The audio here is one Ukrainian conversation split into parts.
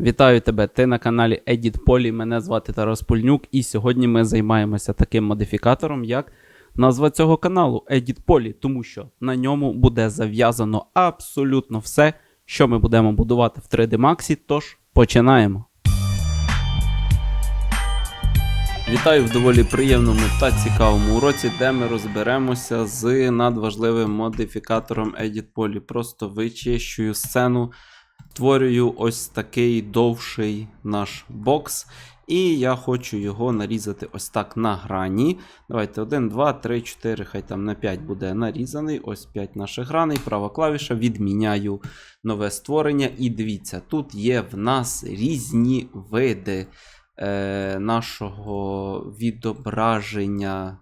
Вітаю тебе! Ти на каналі Edit Poly. Мене звати Тарас Польнюк, і сьогодні ми займаємося таким модифікатором, як назва цього каналу Edit Poly, тому що на ньому буде зав'язано абсолютно все, що ми будемо будувати в 3D Max. Тож починаємо. Вітаю в доволі приємному та цікавому уроці, де ми розберемося з надважливим модифікатором Edit Poly. Просто вичищую сцену, створюю ось такий довший наш бокс. І я хочу його нарізати ось так на грані. Давайте 1, 2, 3, 4, хай там на 5 буде нарізаний. Ось 5 наших граней, права клавіша, відміняю нове створення. І дивіться, тут є в нас різні види е, нашого відображення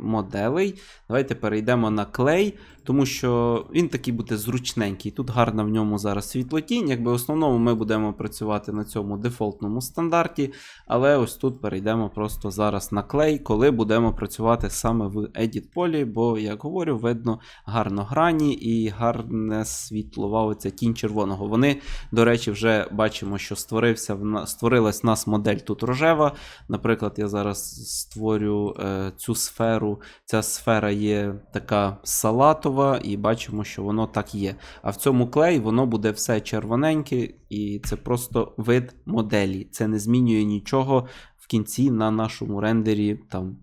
моделей. Давайте перейдемо на клей, тому що він такий буде зручненький. Тут гарна в ньому зараз світлотінь. Якби в основному ми будемо працювати на цьому дефолтному стандарті, але ось тут перейдемо просто зараз на клей, коли будемо працювати саме в Edit полі, бо, як говорю, видно гарно грані і гарне світлова оця тінь червоного. Вони, до речі, вже бачимо, що створився в на- створилась в нас модель тут рожева. Наприклад, я зараз створю е, цю сферу. Ця сфера є така салатова, і бачимо, що воно так є. А в цьому клей воно буде все червоненьке, і це просто вид моделі. Це не змінює нічого в кінці на нашому рендері там.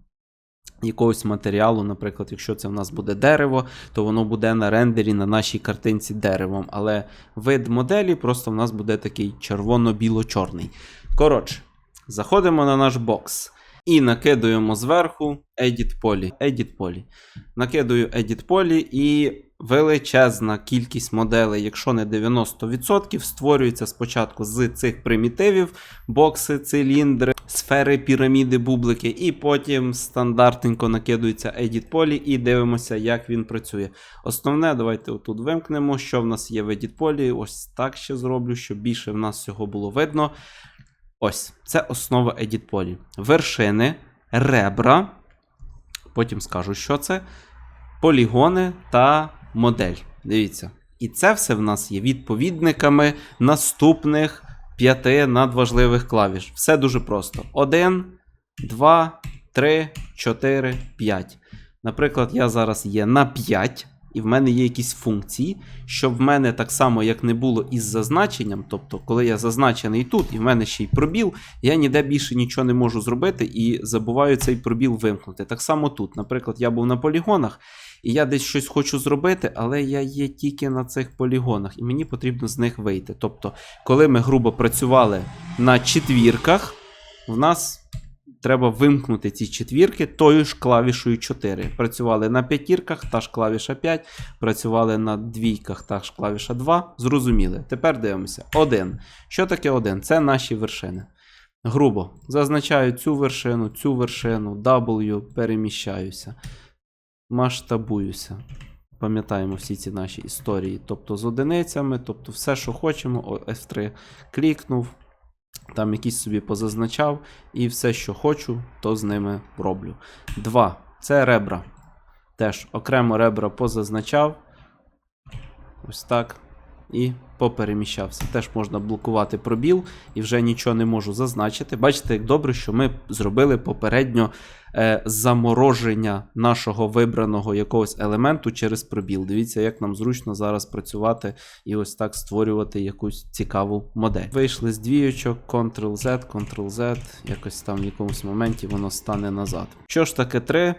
Якогось матеріалу, наприклад, якщо це в нас буде дерево, то воно буде на рендері на нашій картинці деревом. Але вид моделі просто в нас буде такий червоно-біло-чорний. Коротше, заходимо на наш бокс і накидуємо зверху Edit Poly. Edit Poly. Накидую Edit Poly і величезна кількість моделей, якщо не 90%, створюється спочатку з цих примітивів, бокси, циліндри, сфери, піраміди, бублики, і потім стандартненько накидується Edit Poly і дивимося, як він працює. Основне, давайте отут вимкнемо, що в нас є в Edit Poly. Ось так ще зроблю, щоб більше в нас всього було видно. Ось, це основа Edit. Вершини, ребра, потім скажу, що це, полігони та модель. Дивіться. І це все в нас є відповідниками наступних п'яти надважливих клавіш. Все дуже просто. 1, 2, 3, 4, 5. Наприклад, я зараз є на 5, і в мене є якісь функції, щоб в мене так само, як не було із зазначенням, тобто, коли я зазначений тут, і в мене ще й пробіл, я ніде більше нічого не можу зробити і забуваю цей пробіл вимкнути. Так само тут, наприклад, я був на полігонах, і я десь щось хочу зробити, але я є тільки на цих полігонах, і мені потрібно з них вийти. Тобто, коли ми грубо працювали на четвірках, в нас треба вимкнути ці четвірки тою ж клавішою 4. Працювали на п'ятірках, та ж клавіша 5, працювали на двійках, та ж клавіша 2. Зрозуміли. Тепер дивимося. 1. Що таке 1? Це наші вершини. Грубо зазначаю цю вершину, цю вершину, W, переміщаюся, масштабуюся. Пам'ятаємо всі ці наші історії. Тобто з одиницями, тобто все, що хочемо, О, F3 клікнув, там якісь собі позазначав, і все, що хочу, то з ними роблю. Два. Це ребра. Теж окремо ребра позазначав. Ось так. І попереміщався. Теж можна блокувати пробіл і вже нічого не можу зазначити. Bачите, як добре, що ми зробили попередньо е, замороження нашого вибраного якогось елементу через пробіл. Дивіться, як нам зручно зараз працювати і ось так створювати якусь цікаву модель. Вийшли з двійочок, Ctrl-Z, Ctrl-Z, якось там в якомусь моменті воно стане назад. Що ж таке 3?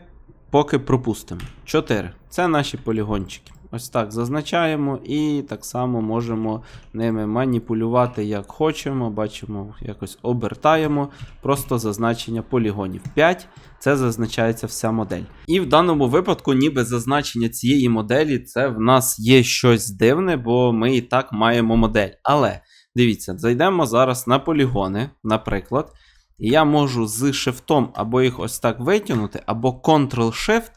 Поки пропустимо. 4. Це наші полігончики. Ось так зазначаємо і так само можемо ними маніпулювати як хочемо. Бачимо, якось обертаємо просто зазначення полігонів. 5 це зазначається вся модель. І в даному випадку, ніби зазначення цієї моделі, це в нас є щось дивне, бо ми і так маємо модель. Але дивіться, зайдемо зараз на полігони, наприклад. Я можу з шифтом або їх ось так витягнути, або Ctrl-Shift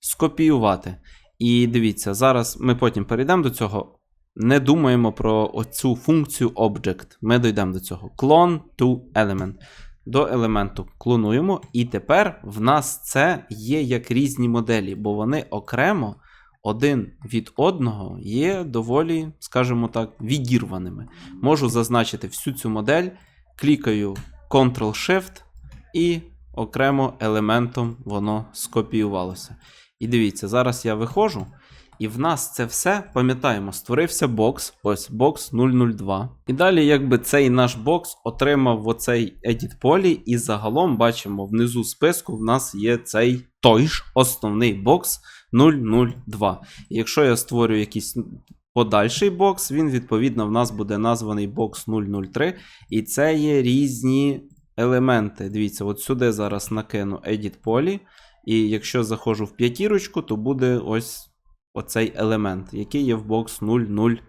скопіювати. І дивіться, зараз ми потім перейдемо до цього. Не думаємо про оцю функцію Object. Ми дійдемо до цього. Clone to element. До елементу клонуємо. І тепер в нас це є як різні моделі, бо вони окремо один від одного є доволі, скажімо так, відірваними. Можу зазначити всю цю модель, клікаю Ctrl-Shift і окремо елементом воно скопіювалося. І дивіться, зараз я виходжу, і в нас це все, пам'ятаємо, створився бокс, ось бокс 002. І далі, якби цей наш бокс отримав оцей edit полі, і загалом бачимо внизу списку в нас є цей той ж основний бокс 002. І якщо я створю якийсь подальший бокс, він відповідно в нас буде названий бокс 003. І це є різні елементи. Дивіться, от сюди зараз накину edit полі. І якщо заходжу в п'ятірочку, то буде ось оцей елемент, який є в бокс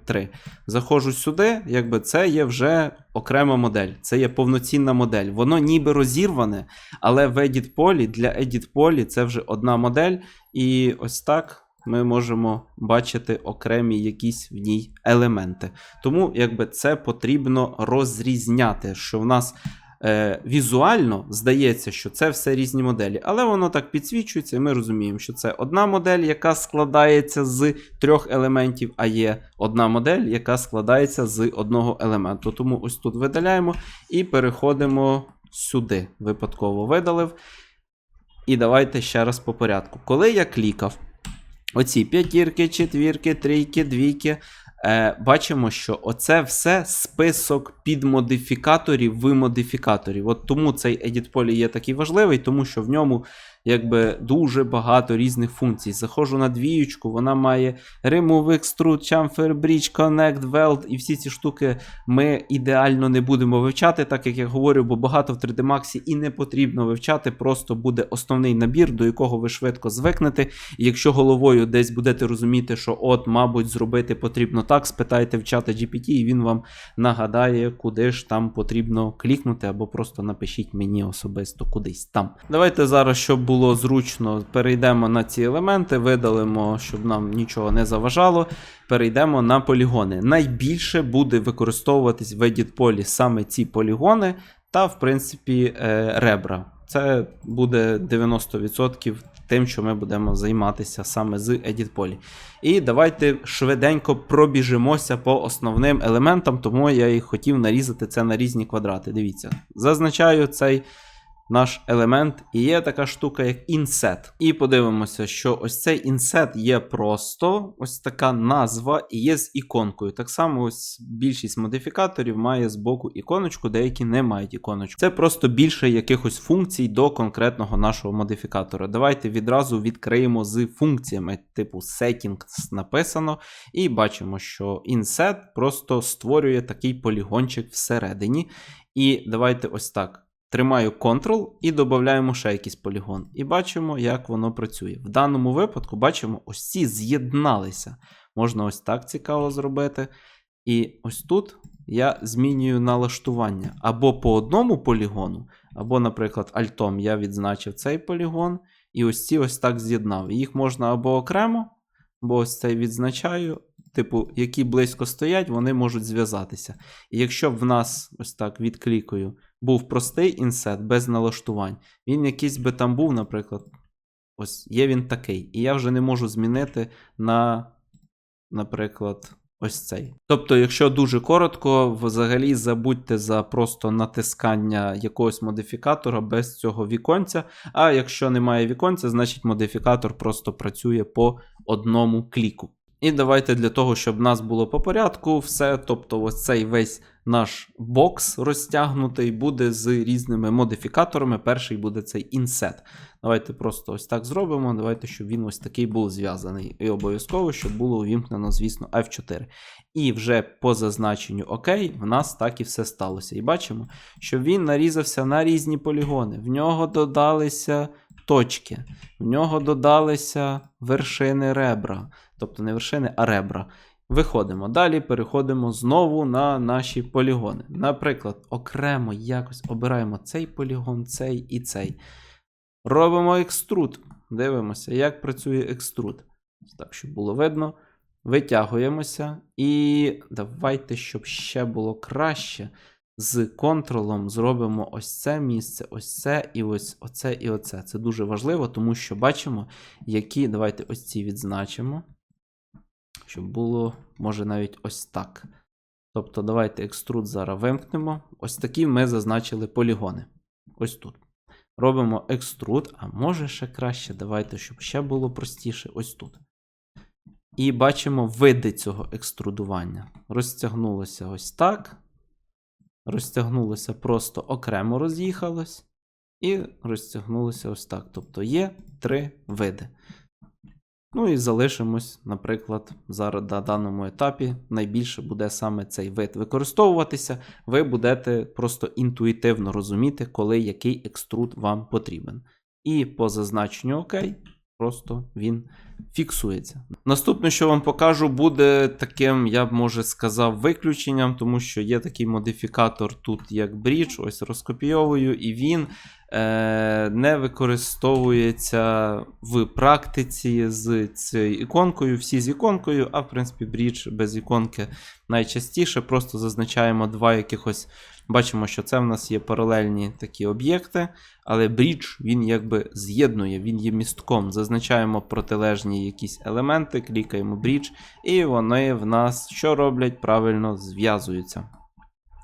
003. Заходжу сюди, якби це є вже окрема модель, це є повноцінна модель. Воно ніби розірване, але в edit полі для edit полі це вже одна модель. І ось так ми можемо бачити окремі якісь в ній елементи. Тому якби це потрібно розрізняти, що в нас. Е, візуально здається, що це все різні моделі, але воно так підсвічується, і ми розуміємо, що це одна модель, яка складається з трьох елементів, а є одна модель, яка складається з одного елементу. Тому ось тут видаляємо і переходимо сюди. Випадково видалив. І давайте ще раз по порядку. Коли я клікав оці п'ятірки, четвірки, трійки, двійки. Е, бачимо, що оце все список підмодифікаторів в модифікаторів. От тому цей edit полі є такий важливий, тому що в ньому якби дуже багато різних функцій. Заходжу на двіючку, вона має remove, extrude, chamfer, bridge, connect, weld, і всі ці штуки ми ідеально не будемо вивчати, так як я говорю, бо багато в 3D Max і не потрібно вивчати, просто буде основний набір, до якого ви швидко звикнете. І якщо головою десь будете розуміти, що от, мабуть, зробити потрібно так, спитайте в чата GPT, і він вам нагадає, куди ж там потрібно клікнути, або просто напишіть мені особисто кудись там. Давайте зараз, щоб було зручно, перейдемо на ці елементи, видалимо, щоб нам нічого не заважало. Перейдемо на полігони. Найбільше буде використовуватись в edit полі саме ці полігони, та, в принципі, е, ребра. Це буде 90% тим, що ми будемо займатися саме з edit полі. І давайте швиденько пробіжимося по основним елементам, тому я і хотів нарізати це на різні квадрати. Дивіться, зазначаю цей наш елемент, і є така штука, як інсет. І подивимося, що ось цей інсет є просто ось така назва і є з іконкою. Так само, ось більшість модифікаторів має з боку іконочку, деякі не мають іконочку. Це просто більше якихось функцій до конкретного нашого модифікатора. Давайте відразу відкриємо з функціями, типу settings написано, і бачимо, що інсет просто створює такий полігончик всередині. І давайте ось так. Тримаю Ctrl і додаємо ще якийсь полігон. І бачимо, як воно працює. В даному випадку, бачимо, ось ці з'єдналися. Можна ось так цікаво зробити. І ось тут я змінюю налаштування або по одному полігону, або, наприклад, альтом я відзначив цей полігон, і ось ці ось так з'єднав. Їх можна або окремо, бо ось цей відзначаю. Типу, які близько стоять, вони можуть зв'язатися. І якщо б в нас ось так відклікаю, був простий інсет без налаштувань, він якийсь би там був, наприклад, ось є він такий. І я вже не можу змінити на, наприклад, ось цей. Тобто, якщо дуже коротко, взагалі забудьте за просто натискання якогось модифікатора без цього віконця. А якщо немає віконця, значить модифікатор просто працює по одному кліку. І давайте для того, щоб нас було по порядку, все, тобто ось цей весь наш бокс розтягнутий буде з різними модифікаторами. Перший буде цей інсет. Давайте просто ось так зробимо. Давайте, щоб він ось такий був зв'язаний. І обов'язково, щоб було увімкнено, звісно, F4. І вже по зазначенню ОК, в нас так і все сталося. І бачимо, що він нарізався на різні полігони. В нього додалися точки, в нього додалися вершини ребра. Тобто не вершини, а ребра. Виходимо. Далі переходимо знову на наші полігони. Наприклад, окремо якось обираємо цей полігон, цей і цей. Робимо екструд. Дивимося, як працює екструд. Так, щоб було видно. Витягуємося. І давайте, щоб ще було краще. З контролом зробимо ось це місце, ось це, і ось оце і оце. Це дуже важливо, тому що бачимо, які. Давайте ось ці відзначимо. щоб було, може, навіть ось так. Тобто, давайте екструд зараз вимкнемо. Ось такі ми зазначили полігони. Ось тут. Робимо екструд, а може ще краще, давайте, щоб ще було простіше, ось тут. І бачимо види цього екструдування. Розтягнулося ось так. Розтягнулося просто окремо роз'їхалось. І розтягнулося ось так. Тобто є три види. Ну і залишимось, наприклад, зараз на даному етапі найбільше буде саме цей вид використовуватися. Ви будете просто інтуїтивно розуміти, коли який екструд вам потрібен. І по зазначенню ОК, просто він фіксується. Наступне, що вам покажу, буде таким, я б може сказав, виключенням, тому що є такий модифікатор тут, як Bridge, ось розкопійовую, і він не використовується в практиці з цією іконкою. Всі з іконкою, а в принципі, Bridge без іконки найчастіше. Просто зазначаємо два якихось. Бачимо, що це в нас є паралельні такі об'єкти, але Bridge він якби з'єднує, він є містком. Зазначаємо протилежні якісь елементи, клікаємо Bridge, і вони в нас що роблять? Правильно зв'язуються.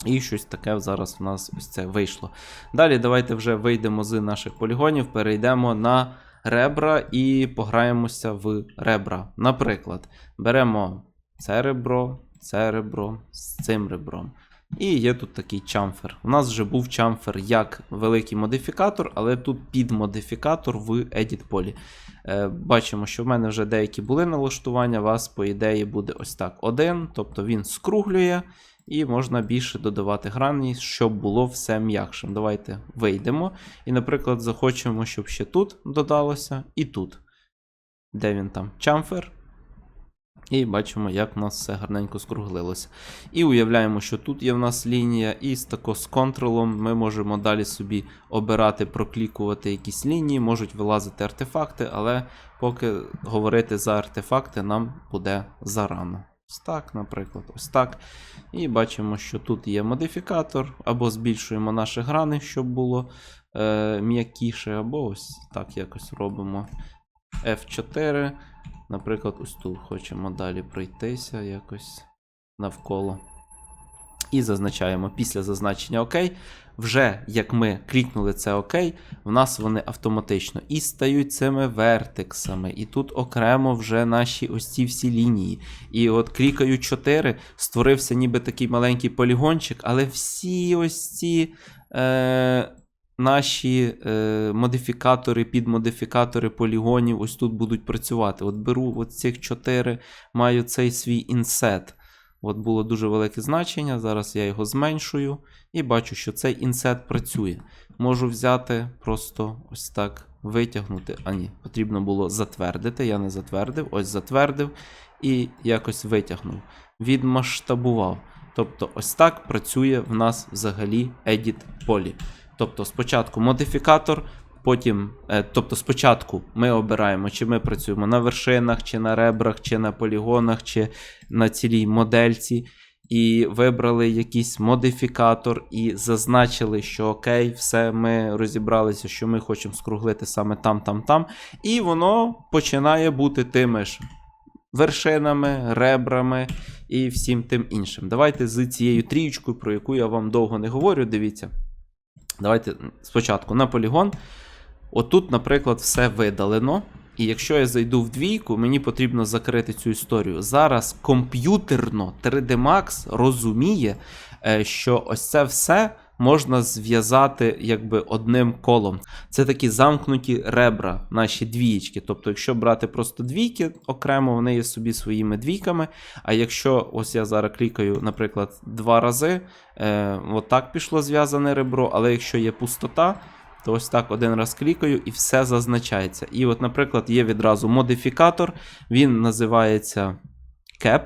І щось таке зараз в нас ось це вийшло. Далі давайте вже вийдемо з наших полігонів, перейдемо на ребра і пограємося в ребра. Наприклад, беремо це ребро, це ребро з цим ребром. І є тут такий чамфер. У нас вже був чамфер як великий модифікатор, але тут підмодифікатор в Edit полі. Е, бачимо, що в мене вже деякі були налаштування. У вас, по ідеї, буде ось так один. Тобто він скруглює, і можна більше додавати грані, щоб було все м'якшим. Давайте вийдемо. І, наприклад, захочемо, щоб ще тут додалося, і тут. Де він там? Чамфер. І бачимо, як в нас все гарненько скруглилося. І уявляємо, що тут є в нас лінія, і з тако з контролом ми можемо далі собі обирати, проклікувати якісь лінії, можуть вилазити артефакти, але поки говорити за артефакти нам буде зарано. Ось так, наприклад, ось так. І бачимо, що тут є модифікатор, або збільшуємо наші грани, щоб було е, м'якіше, або ось так якось робимо F4. Наприклад, ось тут хочемо далі пройтися якось навколо. І зазначаємо після зазначення ОК. Вже як ми клікнули це ОК, в нас вони автоматично і стають цими вертексами. І тут окремо вже наші ось ці всі лінії. І от клікаю 4, створився ніби такий маленький полігончик, але всі ось ці. Е- наші е, модифікатори, підмодифікатори полігонів ось тут будуть працювати. От беру от цих 4, маю цей свій інсет. От було дуже велике значення. Зараз я його зменшую і бачу, що цей інсет працює. Можу взяти, просто ось так витягнути. А ні, потрібно було затвердити. Я не затвердив, ось затвердив і якось витягнув. Відмасштабував. Тобто, ось так працює в нас взагалі Edit полі. Тобто, спочатку модифікатор, потім, е, тобто, спочатку ми обираємо, чи ми працюємо на вершинах, чи на ребрах, чи на полігонах, чи на цілій модельці. І вибрали якийсь модифікатор, і зазначили, що окей, все, ми розібралися, що ми хочемо скруглити саме там, там, там. І воно починає бути тими ж вершинами, ребрами і всім тим іншим. Давайте з цією трієчкою, про яку я вам довго не говорю, дивіться. Давайте спочатку на полігон. Отут, наприклад, все видалено. І якщо я зайду в двійку, мені потрібно закрити цю історію. Зараз комп'ютерно 3D Max розуміє, е, що ось це все можна зв'язати якби одним колом. Це такі замкнуті ребра, наші двієчки. Тобто, якщо брати просто двійки окремо, вони є собі своїми двійками. А якщо ось я зараз клікаю, наприклад, два рази, е, отак пішло зв'язане ребро, але якщо є пустота. То ось так один раз клікаю і все зазначається. І от, наприклад, є відразу модифікатор, він називається cap,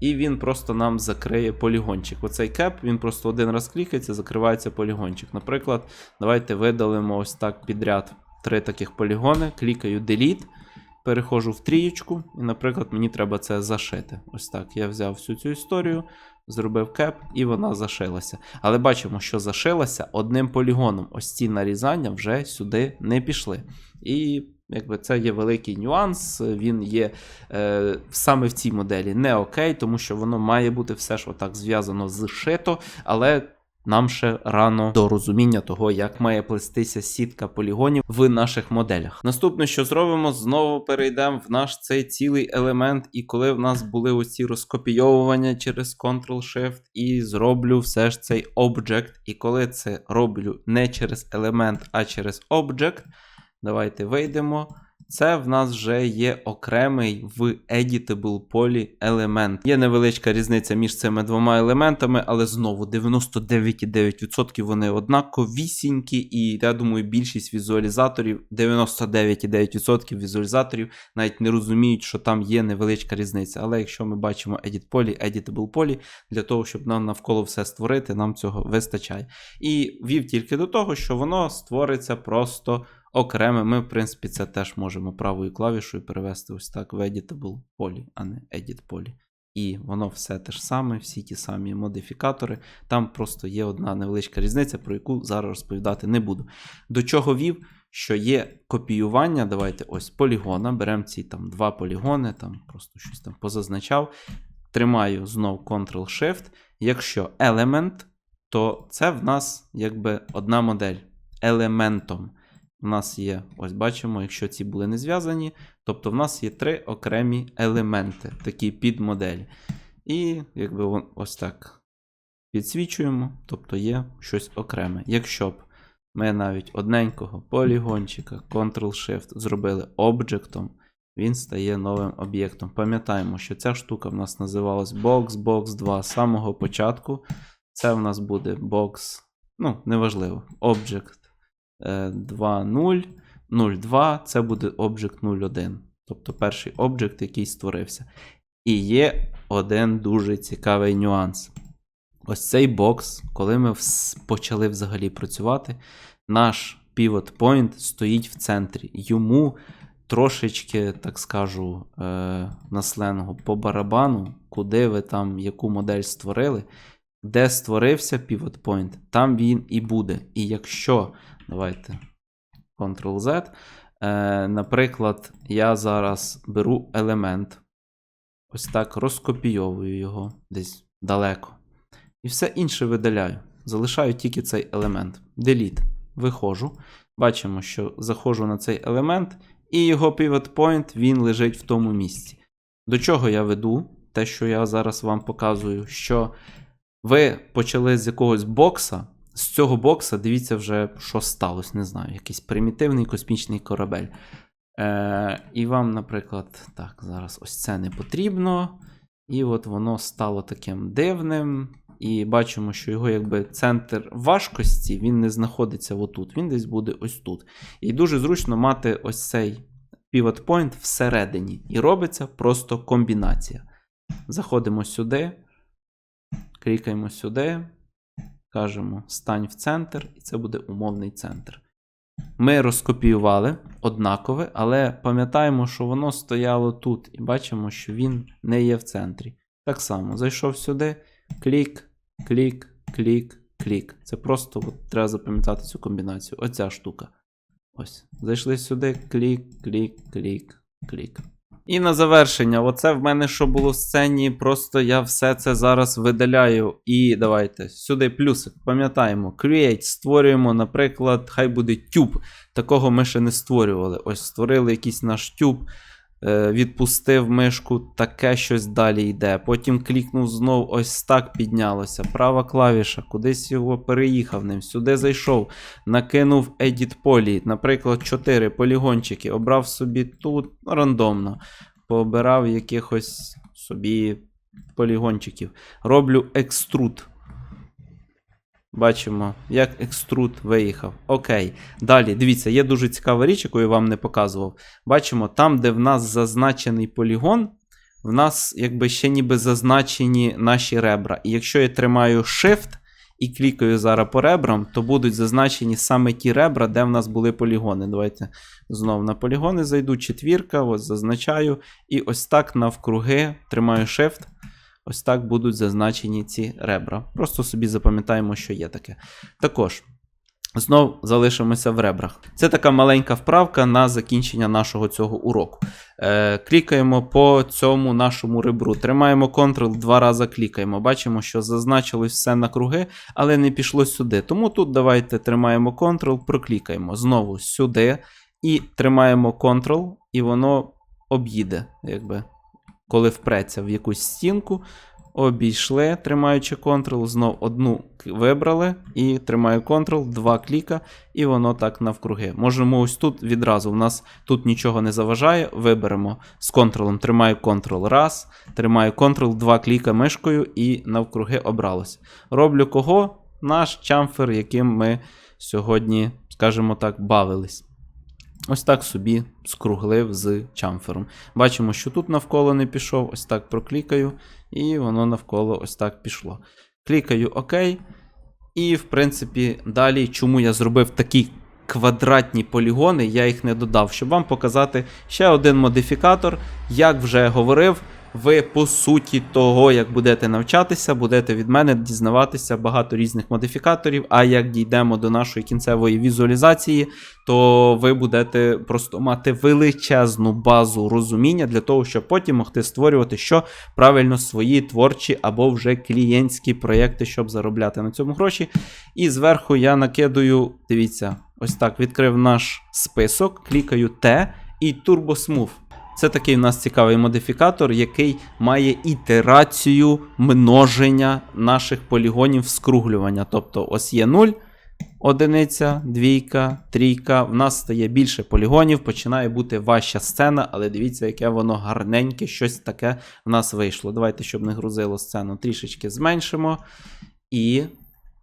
і він просто нам закриє полігончик. Оцей cap, він просто один раз клікається, закривається полігончик. Наприклад, давайте видалимо ось так підряд три таких полігони, клікаю Delete, переходжу в трієчку, і, наприклад, мені треба це зашити. Ось так. Я взяв всю цю історію, зробив кеп, і вона зашилася. Але бачимо, що зашилася одним полігоном. Ось ці нарізання вже сюди не пішли. І Якби це є великий нюанс, він є е, саме в цій моделі не окей, тому що воно має бути все ж отак зв'язано зшито, але нам ще рано до розуміння того, як має плестися сітка полігонів в наших моделях. Наступне, що зробимо, знову перейдемо в наш цей цілий елемент, і коли в нас були оці розкопійовування через Ctrl-Shift, і зроблю все ж цей Object. І коли це роблю не через елемент, а через Object, давайте вийдемо. Це в нас вже є окремий в Editable полі елемент. Є невеличка різниця між цими двома елементами, але знову 99,9% вони однаковісінькі, і я думаю, більшість візуалізаторів, 99,9% візуалізаторів навіть не розуміють, що там є невеличка різниця. Але якщо ми бачимо Edit полі, Editable полі, для того, щоб нам навколо все створити, нам цього вистачає. І вів тільки до того, що воно створиться просто окреме. Ми, в принципі, це теж можемо правою клавішою перевести ось так в Editable полі, а не Edit полі. І воно все те ж саме, всі ті самі модифікатори. Там просто є одна невеличка різниця, про яку зараз розповідати не буду. До чого вів, що є копіювання. Давайте ось полігона. Беремо ці там два полігони, там просто щось там позазначав. Тримаю знов Ctrl-Shift. Якщо елемент, то це в нас якби одна модель елементом. У нас є, ось бачимо, якщо ці були не зв'язані, тобто в нас є три окремі елементи, такі підмоделі. І якби ось так підсвічуємо, тобто є щось окреме. Якщо б ми навіть одненького полігончика Ctrl-Shift зробили об'єктом, він стає новим об'єктом. Пам'ятаємо, що ця штука в нас називалась Box, Box 2 з самого початку. Це в нас буде Box, ну, неважливо, Object 2.0, 0.2, це буде Object 0.1. Тобто перший об'єкт, який створився. І є один дуже цікавий нюанс. Ось цей бокс, коли ми почали взагалі працювати, наш pivot point стоїть в центрі. Йому трошечки, так скажу, е, на сленгу по барабану, куди ви там яку модель створили, де створився pivot point, там він і буде. І якщо, давайте Ctrl-Z, е, наприклад, я зараз беру елемент, ось так розкопійовую його десь далеко. І все інше видаляю. Залишаю тільки цей елемент. Delete. Виходжу. Бачимо, що заходжу на цей елемент, і його pivot point він лежить в тому місці. До чого я веду? Те, що я зараз вам показую, що ви почали з якогось бокса. З цього бокса дивіться вже, що сталося, не знаю, якийсь примітивний космічний корабель. Е, і вам, наприклад, так, зараз ось це не потрібно. І от воно стало таким дивним. І бачимо, що його якби центр важкості він не знаходиться отут, він десь буде ось тут. І дуже зручно мати ось цей pivot point всередині. І робиться просто комбінація. Заходимо сюди, клікаємо сюди, кажемо стань в центр, і це буде умовний центр. Ми розкопіювали однакове, але пам'ятаємо, що воно стояло тут, і бачимо, що він не є в центрі. Так само, зайшов сюди, клік, клік, клік, клік. Це просто от, треба запам'ятати цю комбінацію. Оця штука. Ось. Зайшли сюди, клік, клік, клік, клік. І на завершення, оце в мене що було в сцені, просто я все це зараз видаляю. І давайте сюди плюсик. Пам'ятаємо, create, створюємо, наприклад, хай буде тюб. Такого ми ще не створювали. Ось створили якийсь наш тюб, відпустив мишку, таке щось далі йде. Потім клікнув знов, ось так піднялося. Права клавіша, кудись його переїхав ним, сюди зайшов, накинув Edit полі, наприклад, 4 полігончики, обрав собі тут рандомно, пообирав якихось собі полігончиків. Роблю екструд. Бачимо, як екструд виїхав. Окей. Далі, дивіться, є дуже цікава річ, яку я вам не показував. Бачимо, там, де в нас зазначений полігон, в нас якби ще ніби зазначені наші ребра. І якщо я тримаю Shift і клікаю зараз по ребрам, то будуть зазначені саме ті ребра, де в нас були полігони. Давайте знову на полігони зайду. Четвірка, ось зазначаю. І ось так навкруги тримаю Shift. Ось так будуть зазначені ці ребра. Просто собі запам'ятаємо, що є таке. Також Знов залишимося в ребрах. Це така маленька вправка на закінчення нашого цього уроку. Е, клікаємо по цьому нашому ребру. Тримаємо Ctrl, два рази клікаємо. Бачимо, що зазначилось все на круги, але не пішло сюди. Тому тут давайте тримаємо Ctrl, проклікаємо знову сюди і тримаємо Ctrl, і воно об'їде, якби, коли впреться в якусь стінку. Обійшли, тримаючи Ctrl, знов одну вибрали і тримаю Ctrl, два кліка, і воно так навкруги. Можемо ось тут відразу. У нас тут нічого не заважає. Виберемо з Ctrl, тримаю Ctrl раз, тримаю Ctrl, два кліка мишкою і навкруги обралось. Роблю кого? Наш чамфер, яким ми сьогодні, скажімо так, бавились. Ось так собі скруглив з чамфером. Бачимо, що тут навколо не пішов, ось так проклікаю, і воно навколо ось так пішло. Клікаю ОК. І, в принципі, далі, чому я зробив такі квадратні полігони, я їх не додав, щоб вам показати ще один модифікатор. Як вже говорив, ви по суті того, як будете навчатися, будете від мене дізнаватися багато різних модифікаторів. А як дійдемо до нашої кінцевої візуалізації, то ви будете просто мати величезну базу розуміння для того, щоб потім могти створювати що правильно свої творчі або вже клієнтські проєкти, щоб заробляти на цьому гроші. І зверху я накидаю, дивіться, ось так відкрив наш список, клікаю Т і Turbo Smooth. Це такий у нас цікавий модифікатор, який має ітерацію множення наших полігонів скруглювання. Тобто, ось є 0, одиниця, двійка, трійка. В нас стає більше полігонів, починає бути важча сцена, але дивіться, яке воно гарненьке, щось таке в нас вийшло. Давайте, щоб не грузило сцену, трішечки зменшимо. І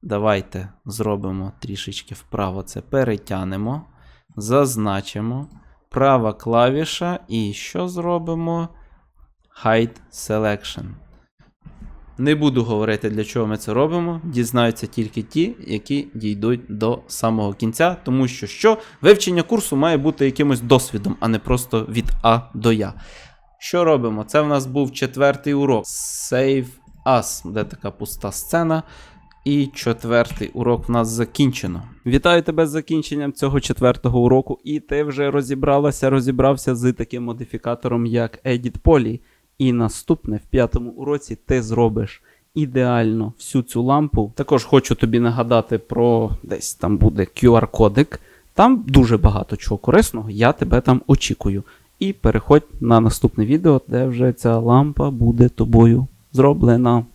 давайте зробимо трішечки вправо це перетянемо, зазначимо. Права клавіша, і що зробимо? Hide Selection. Не буду говорити, для чого ми це робимо. Дізнаються тільки ті, які дійдуть до самого кінця, тому що що вивчення курсу має бути якимось досвідом, а не просто від А до Я. Що робимо? Це в нас був четвертий урок. Save Us, де така пуста сцена. І четвертий урок в нас закінчено. Вітаю тебе з закінченням цього четвертого уроку. І ти вже розібралася, розібрався з таким модифікатором, як Edit Poly. І наступне в п'ятому уроці ти зробиш ідеально всю цю лампу. Також хочу тобі нагадати про десь там буде QR-кодик. Там дуже багато чого корисного, я тебе там очікую. І переходь на наступне відео, де вже ця лампа буде тобою зроблена.